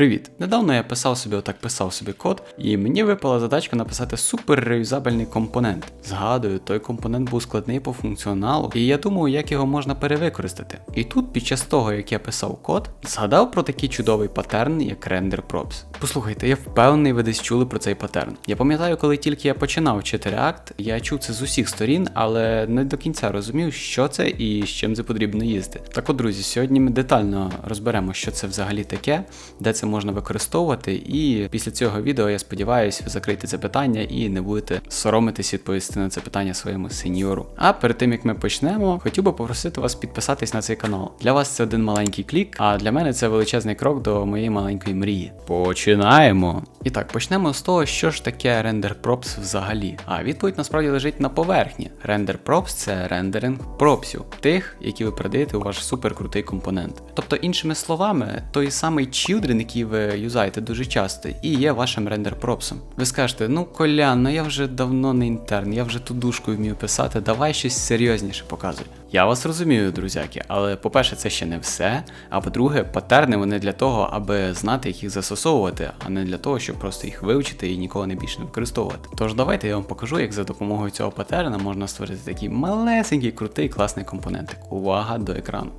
Привіт! Недавно я писав собі, отак писав собі код, і мені випала задачка написати супер реюзабельний компонент. Згадую, той компонент був складний по функціоналу, і я думав, як його можна перевикористати. І тут, під час того, як я писав код, згадав про такий чудовий паттерн, як Render Props. Послухайте, я впевнений, ви десь чули про цей паттерн. Я пам'ятаю, коли тільки я починав вчити React, я чув це з усіх сторін, але не до кінця розумів, що це і з чим це потрібно їздити. Так от, друзі, сьогодні ми детально розберемо, що це взагалі таке, де це можна використовувати. І після цього відео я сподіваюся, ви закриєте це питання і не будете соромитись відповісти на це питання своєму сеньору. А перед тим як ми почнемо, хотів би попросити вас підписатись на цей канал. Для вас це один маленький клік, а для мене це величезний крок до моєї маленької мрії. Починаємо! І так, почнемо з того, що ж таке Render Props взагалі. А відповідь насправді лежить на поверхні. Render Props це рендеринг пропсів, тих, які ви передаєте у ваш суперкрутий компонент. Тобто, іншими словами, той самий children, який ви юзаєте дуже часто, і є вашим рендер пропсом. Ви скажете, ну Колян, ну я вже давно не інтерн, я вже ту душку вмію писати, давай щось серйозніше показуй. Я вас розумію, друзяки, але по-перше, це ще не все. А по-друге, патерни вони для того, аби знати, як їх застосовувати, а не для того, щоб просто їх вивчити і ніколи не більше не використовувати. Тож давайте я вам покажу, як за допомогою цього патерна можна створити такий малесенький, крутий, класний компонентик. Увага до екрану.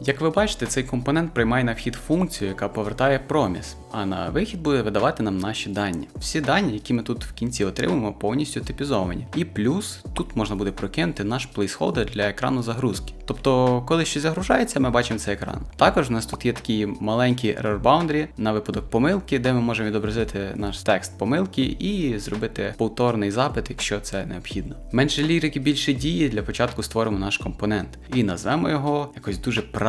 Як ви бачите, цей компонент приймає на вхід функцію, яка повертає проміс, а на вихід буде видавати нам наші дані. Всі дані, які ми тут в кінці отримаємо, повністю типізовані. І плюс тут можна буде прокинути наш плейсхолдер для екрану загрузки. Тобто, коли щось загружається, ми бачимо цей екран. Також у нас тут є такі маленькі error boundary на випадок помилки, де ми можемо відобразити наш текст помилки і зробити повторний запит, якщо це необхідно. Менше лірики, більше дії для початку створимо наш компонент і назвемо його якось дуже правильно,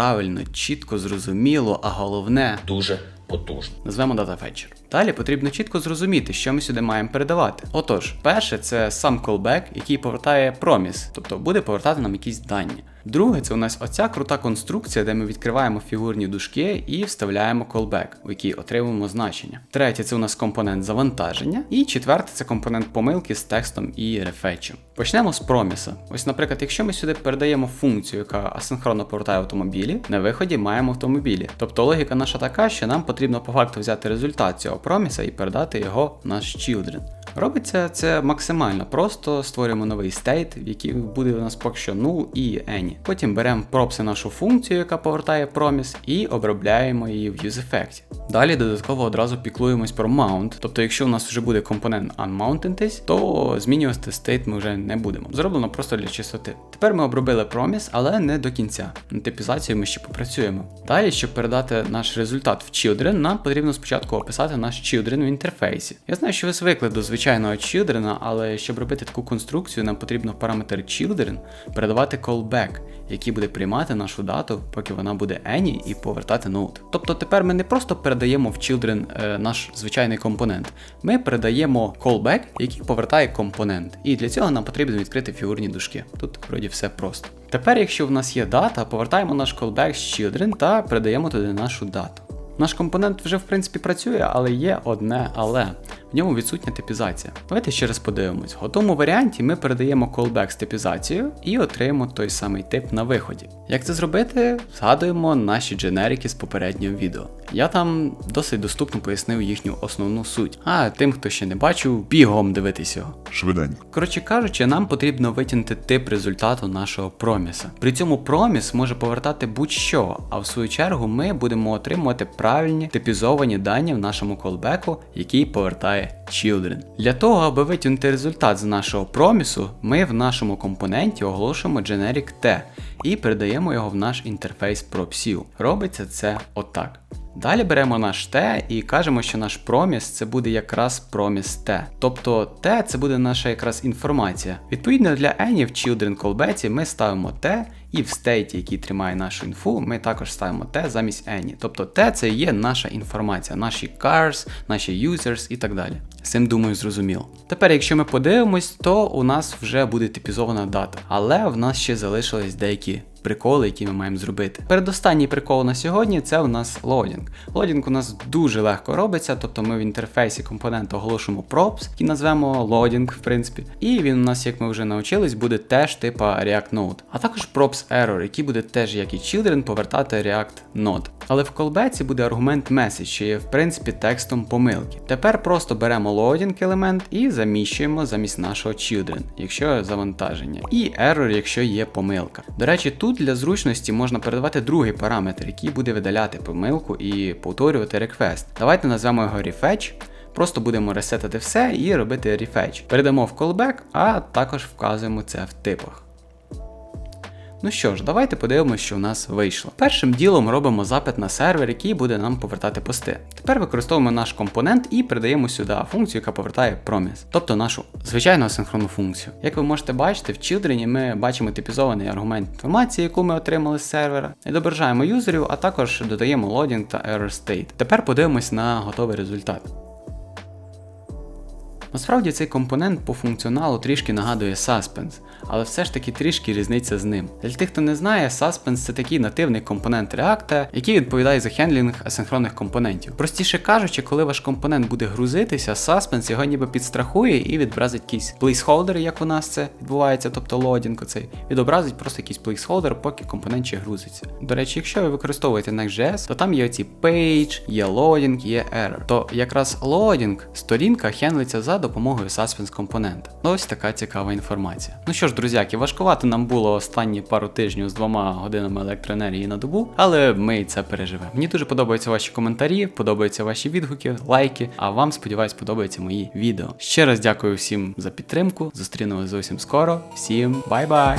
чітко, зрозуміло, а головне дуже потужно. назвемо DataFetcher. Далі потрібно чітко зрозуміти, що ми сюди маємо передавати. Отож, перше це сам callback, який повертає проміс, тобто буде повертати нам якісь дані. Друге, це у нас оця крута конструкція, де ми відкриваємо фігурні дужки і вставляємо callback, у який отримуємо значення. Третє це у нас компонент завантаження. І четверте це компонент помилки з текстом і рефетчем. Почнемо з проміса. Ось, наприклад, якщо ми сюди передаємо функцію, яка асинхронно повертає автомобілі, на виході маємо автомобілі. Тобто логіка наша така, що нам потрібно по факту взяти результат цього проміса і передати його в наш children. Робиться це максимально просто, створюємо новий стейт, який буде у нас поки що null і any. Потім беремо пропси нашу функцію, яка повертає проміс, і обробляємо її в UseEffect. Далі додатково одразу піклуємось про mount, тобто якщо у нас вже буде компонент unmountedness, то змінювати стейт ми вже не будемо. Зроблено просто для чистоти. Тепер ми обробили проміс, але не до кінця. На типізацію ми ще попрацюємо. Далі, щоб передати наш результат в children, нам потрібно спочатку описати наш children в інтерфейсі. Я знаю, що ви звикли до звичайного children, але щоб робити таку конструкцію, нам потрібно в параметр children передавати callback, який буде приймати нашу дату, поки вона буде any, і повертати ноут. Тобто тепер ми не просто передаємо в children е, наш звичайний компонент, ми передаємо callback, який повертає компонент. І для цього нам потрібно відкрити фігурні дужки. Тут вроді все просто. Тепер, якщо в нас є дата, повертаємо наш callback з children та передаємо туди нашу дату. Наш компонент вже в принципі працює, але є одне але. В ньому відсутня типізація. Давайте ще раз подивимось. В готовому варіанті ми передаємо callback з типізацією і отримаємо той самий тип на виході. Як це зробити? Згадуємо наші дженерики з попереднього відео. Я там досить доступно пояснив їхню основну суть. А тим, хто ще не бачив, бігом дивитись його. Швиденько. Коротше кажучи, нам потрібно витягнути тип результату нашого проміса. При цьому проміс може повертати будь-що, а в свою чергу ми будемо отримувати правильні типізовані дані в нашому колбеку, який повертає children. Для того, аби витягнути результат з нашого промісу, ми в нашому компоненті оголошуємо generic T і передаємо його в наш інтерфейс PropSIO. Робиться це отак. Далі беремо наш T і кажемо, що наш проміс це буде якраз проміс T. Тобто T це буде наша якраз інформація. Відповідно для any в children callback ми ставимо T, і в стейті, який тримає нашу інфу, ми також ставимо T замість any. Тобто T це є наша інформація, наші cars, наші users і так далі. Цим думаю, зрозуміло. Тепер, якщо ми подивимось, то у нас вже буде типізована дата, але в нас ще залишились деякі приколи, які ми маємо зробити. Передостанній прикол на сьогодні це у нас лодінг. Лодінг у нас дуже легко робиться, тобто ми в інтерфейсі компонента оголошуємо props, який назвемо лодінг, в принципі. І він у нас, як ми вже навчились, буде теж типа React Node. А також props error, який буде теж, як і children, повертати React Node. Але в колбеці буде аргумент message, що є в принципі текстом помилки. Тепер просто беремо лодінг елемент і заміщуємо замість нашого children, якщо завантаження, і error, якщо є помилка. До речі, тут для зручності можна передавати другий параметр, який буде видаляти помилку і повторювати реквест. Давайте назвемо його refetch. Просто будемо ресетити все і робити refetch. Передамо в callback, а також вказуємо це в типах. Ну що ж, давайте подивимося, що в нас вийшло. Першим ділом робимо запит на сервер, який буде нам повертати пости. Тепер використовуємо наш компонент і передаємо сюди функцію, яка повертає promise, тобто нашу звичайну асинхронну функцію. Як ви можете бачити, в Children ми бачимо типізований аргумент інформації, яку ми отримали з сервера, відображаємо юзерів, а також додаємо лодінг та error state. Тепер подивимось на готовий результат. Насправді цей компонент по функціоналу трішки нагадує Suspense, але все ж таки трішки різниця з ним. Для тих, хто не знає, Suspense це такий нативний компонент React, який відповідає за хендлінг асинхронних компонентів. Простіше кажучи, коли ваш компонент буде грузитися, Suspense його ніби підстрахує і відобразить якийсь плейсхолдер, як у нас це відбувається, тобто лодінг оцей, відобразить просто якийсь плейсхолдер, поки компонент ще грузиться. До речі, якщо ви використовуєте Next.js, то там є оці page, є loading, є error. То якраз loading, сторінка хендлиться за допомогою Suspense компонента. Ось така цікава інформація. Ну що ж, друзяки, важкувато нам було останні пару тижнів з двома годинами електроенергії на добу, але ми і це переживемо. Мені дуже подобаються ваші коментарі, подобаються ваші відгуки, лайки. А вам, сподіваюсь, подобаються мої відео. Ще раз дякую всім за підтримку. Зустрінемось зовсім скоро. Всім бай-бай!